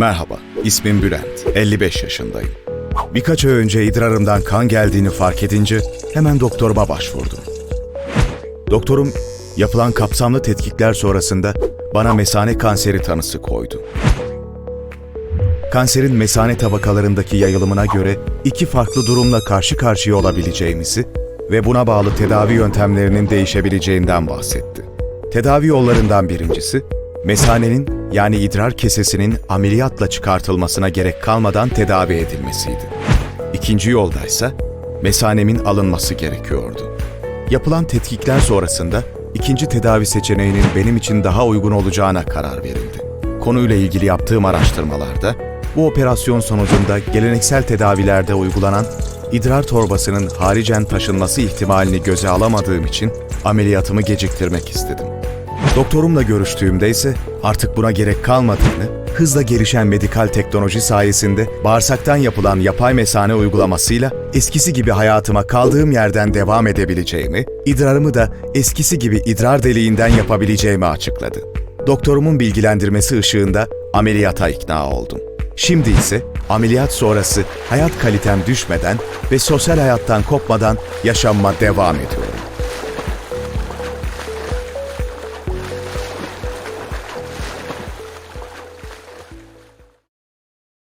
Merhaba, ismim Bülent. 55 yaşındayım. Birkaç ay önce idrarımdan kan geldiğini fark edince hemen doktoruma başvurdum. Doktorum yapılan kapsamlı tetkikler sonrasında bana mesane kanseri tanısı koydu. Kanserin mesane tabakalarındaki yayılımına göre iki farklı durumla karşı karşıya olabileceğimizi ve buna bağlı tedavi yöntemlerinin değişebileceğinden bahsetti. Tedavi yollarından birincisi, mesanenin yani idrar kesesinin ameliyatla çıkartılmasına gerek kalmadan tedavi edilmesiydi. İkinci yoldaysa mesanemin alınması gerekiyordu. Yapılan tetkikler sonrasında ikinci tedavi seçeneğinin benim için daha uygun olacağına karar verildi. Konuyla ilgili yaptığım araştırmalarda bu operasyon sonucunda geleneksel tedavilerde uygulanan idrar torbasının haricen taşınması ihtimalini göze alamadığım için ameliyatımı geciktirmek istedim. Doktorumla görüştüğümde ise artık buna gerek kalmadığını, hızla gelişen medikal teknoloji sayesinde bağırsaktan yapılan yapay mesane uygulamasıyla eskisi gibi hayatıma kaldığım yerden devam edebileceğimi, idrarımı da eskisi gibi idrar deliğinden yapabileceğimi açıkladı. Doktorumun bilgilendirmesi ışığında ameliyata ikna oldum. Şimdi ise ameliyat sonrası hayat kalitem düşmeden ve sosyal hayattan kopmadan yaşamıma devam ediyorum.